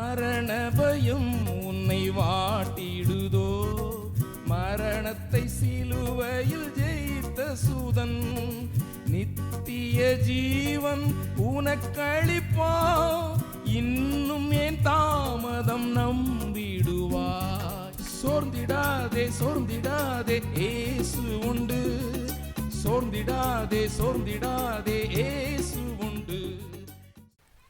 மரண பயம் உன்னை வாட்டிடுதோ? மரணத்தை சிலுவையில் ஜெயித்த சூதன் நித்திய ஜீவன் உனக்களிப்பா? இன்னும் ஏன் தாமதம் நம்பிடுவாய்? சோர்ந்திடாதே சோர்ந்திடாதே ஏசு உண்டு. சோர்ந்திடாதே சோர்ந்திடாதே ஏசு உண்டு.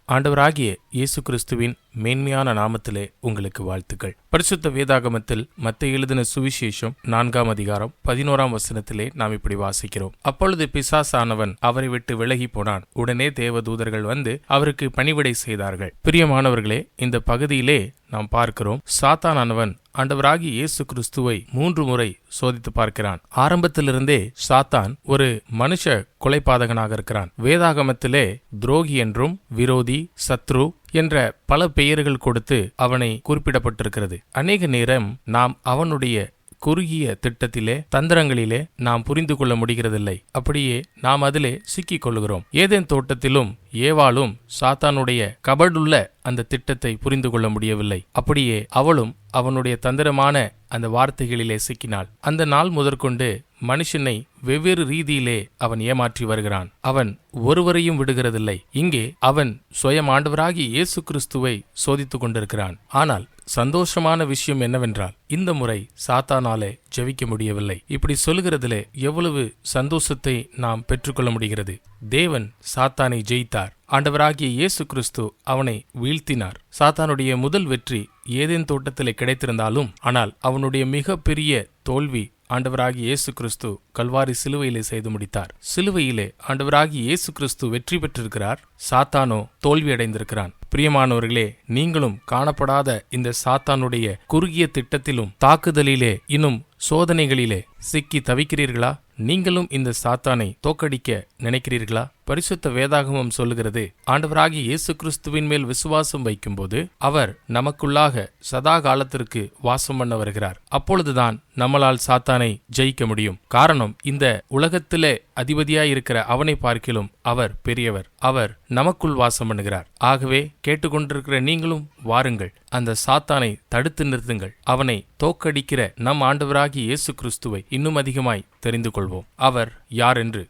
ஆண்டவராகிய இயேசு கிறிஸ்துவின் மேன்மையான நாமத்திலே உங்களுக்கு வாழ்த்துக்கள். பரிசுத்த வேதாகமத்தில் மத்த எழுதின சுவிசேஷம் நான்காம் அதிகாரம் பதினோராம் வசனத்திலே நாம் இப்படி வாசிக்கிறோம். அப்பொழுது பிசாசானவன் அவரை விட்டு விலகி போனான். உடனே தேவதூதர்கள் வந்து அவருக்கு பணிவிடை செய்தார்கள். பிரியமானவர்களே இந்த பகுதியிலே நாம் பார்க்கிறோம். சாத்தானானவன் ஆண்டவராகி இயேசு கிறிஸ்துவை மூன்று முறை சோதித்து பார்க்கிறான். ஆரம்பத்திலிருந்தே சாத்தான் ஒரு மனுஷ கொலைபாதகனாக இருக்கிறான். வேதாகமத்திலே துரோகி என்றும் விரோதி சத்ரு என்ற பல பெயர்கள் கொடுத்து அவனை குறிப்பிடப்பட்டிருக்கிறது. அநேக நேரம் நாம் அவனுடைய குறுகிய திட்டத்திலே தந்திரங்களிலே நாம் புரிந்து கொள்ள முடிகிறதில்லை. அப்படியே நாம் அதிலே சிக்கிக் கொள்கிறோம் ஏதேன் தோட்டத்திலும் ஏவாளும் சாத்தானுடைய கபடுள்ள அந்த திட்டத்தை புரிந்து கொள்ள முடியவில்லை. அப்படியே அவளும் அவனுடைய தந்திரமான அந்த வார்த்தைகளிலே சிக்கினாள். அந்த நாள் முதற்கொண்டு மனுஷனை வெவ்வேறு ரீதியிலே அவன் ஏமாற்றி வருகிறான். அவன் ஒருவரையும் விடுகிறதில்லை. இங்கே அவன் சுயம் ஆண்டவராகி இயேசு கிறிஸ்துவை சோதித்துக் கொண்டிருக்கிறான். ஆனால் சந்தோஷமான விஷயம் என்னவென்றால் இந்த முறை சாத்தானாலே ஜெபிக்க முடியவில்லை. இப்படி சொல்கிறதிலே எவ்வளவு சந்தோஷத்தை நாம் பெற்றுக்கொள்ள முடிகிறது. தேவன் சாத்தானை ஜெயித்தார். ஆண்டவராகிய இயேசு கிறிஸ்து அவனை வீழ்த்தினார். சாத்தானுடைய முதல் வெற்றி ஏதேன் தோட்டத்திலே கிடைத்திருந்தாலும் ஆனால் அவனுடைய மிக பெரிய தோல்வி ஆண்டவராகி இயேசு கிறிஸ்து கல்வாரி சிலுவையிலே செய்து முடித்தார். சிலுவையிலே ஆண்டவராகி இயேசு கிறிஸ்து வெற்றி பெற்றிருக்கிறார். சாத்தானோ தோல்வி அடைந்திருக்கிறான். பிரியமானவர்களே நீங்களும் காணப்படாத இந்த சாத்தானுடைய குறுகிய திட்டத்திலும் தாக்குதலிலே இன்னும் சோதனைகளிலே சிக்கி தவிக்கிறீர்களா? நீங்களும் இந்த சாத்தானை தோக்கடிக்க நினைக்கிறீர்களா? பரிசுத்த வேதாகமம் சொல்லுகிறது ஆண்டவராகி இயேசு கிறிஸ்துவின் மேல் விசுவாசம் வைக்கும்போது அவர் நமக்குள்ளாக சதா காலத்திற்கு வாசம் பண்ண வருகிறார். அப்பொழுதுதான் நம்மளால் சாத்தானை ஜெயிக்க முடியும். காரணம் இந்த உலகத்திலே அதிபதியாயிருக்கிற அவனை பார்க்கிலும் அவர் பெரியவர். அவர் நமக்குள் வாசம் பண்ணுகிறார். ஆகவே கேட்டுக்கொண்டிருக்கிற நீங்களும் வாருங்கள். அந்த சாத்தானை தடுத்து நிறுத்துங்கள். அவனை தோக்கடிக்கிற நம் ஆண்டவராகிய இயேசு கிறிஸ்துவை இன்னும் அதிகமாய் தெரிந்து கொள்வோம் அவர் யார் என்று